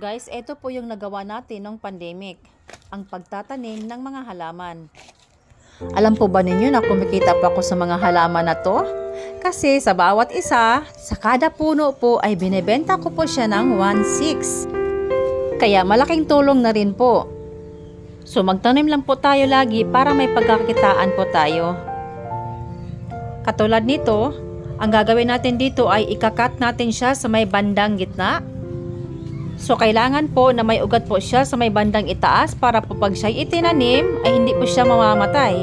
Guys, ito po yung nagawa natin nung pandemic. Ang pagtatanim ng mga halaman. Alam po ba ninyo na kumikita po ako sa mga halaman na to? Kasi sa bawat isa, sa kada puno po ay binebenta ko po siya ng 1.6. Kaya malaking tulong na rin po. So magtanim lang po tayo lagi para may pagkakitaan po tayo. Katulad nito, ang gagawin natin dito ay ikakat natin siya sa may bandang gitna. So kailangan po na may ugat po siya sa may bandang itaas para po pag siya itinanim ay hindi po siya mamamatay.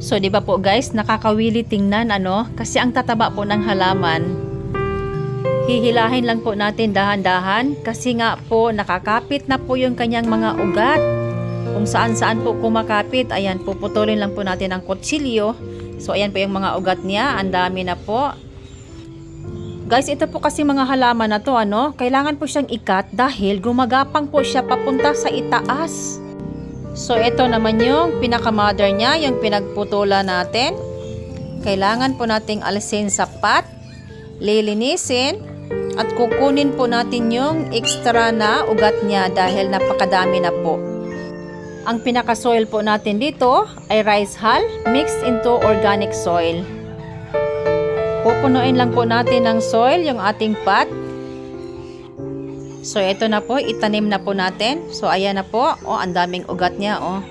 So 'di ba po guys, nakakawili tingnan ano kasi ang tataba po ng halaman. Hihilahin lang po natin dahan-dahan kasi nga po nakakapit na po yung kanyang mga ugat. Kung saan-saan po kumakapit, ayan puputulin lang po natin ang kutsilyo. So ayan po yung mga ugat niya, ang dami na po. Guys, ito po kasi mga halaman na to, ano, kailangan po siyang ikat dahil gumagapang po siya papunta sa itaas. So, ito naman yung pinaka-mother niya, yung pinagputula natin. Kailangan po nating alisin sa pat, lilinisin, at kukunin po natin yung extra na ugat niya dahil napakadami na po. Ang pinaka-soil po natin dito ay rice hull mixed into organic soil. Pupunuin lang po natin ng soil yung ating pot. So, ito na po. Itanim na po natin. So, ayan na po. Oh, ang daming ugat niya, oh.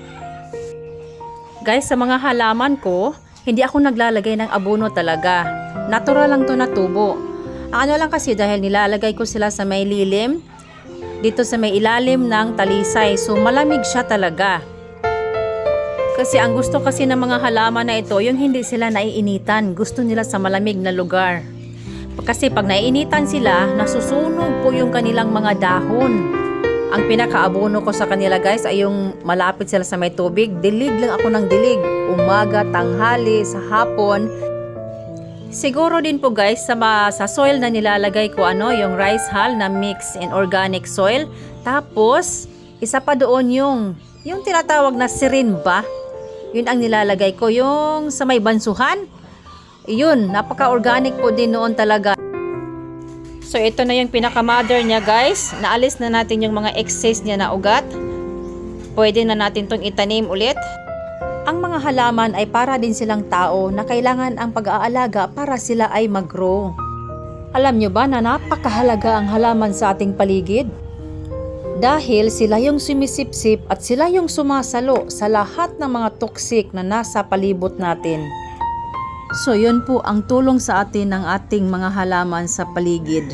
Guys, sa mga halaman ko, hindi ako naglalagay ng abono talaga. Natural lang to na tubo. Ang ano lang kasi dahil nilalagay ko sila sa may lilim, dito sa may ilalim ng talisay. So, malamig siya talaga. Kasi ang gusto kasi ng mga halaman na ito, yung hindi sila naiinitan. Gusto nila sa malamig na lugar. Kasi pag naiinitan sila, nasusunog po yung kanilang mga dahon. Ang pinakaabono ko sa kanila guys ay yung malapit sila sa may tubig. Dilig lang ako ng dilig. Umaga, tanghali, sa hapon. Siguro din po guys sa, sa soil na nilalagay ko ano, yung rice hull na mix in organic soil. Tapos, isa pa doon yung, yung tinatawag na sirimba. Yun ang nilalagay ko. Yung sa may bansuhan. Yun, napaka-organic po din noon talaga. So, ito na yung pinaka-mother niya guys. Naalis na natin yung mga excess niya na ugat. Pwede na natin tong itanim ulit. Ang mga halaman ay para din silang tao na kailangan ang pag-aalaga para sila ay mag-grow. Alam nyo ba na napakahalaga ang halaman sa ating paligid? Dahil sila yung sumisipsip at sila yung sumasalo sa lahat ng mga toxic na nasa palibot natin. So yun po ang tulong sa atin ng ating mga halaman sa paligid.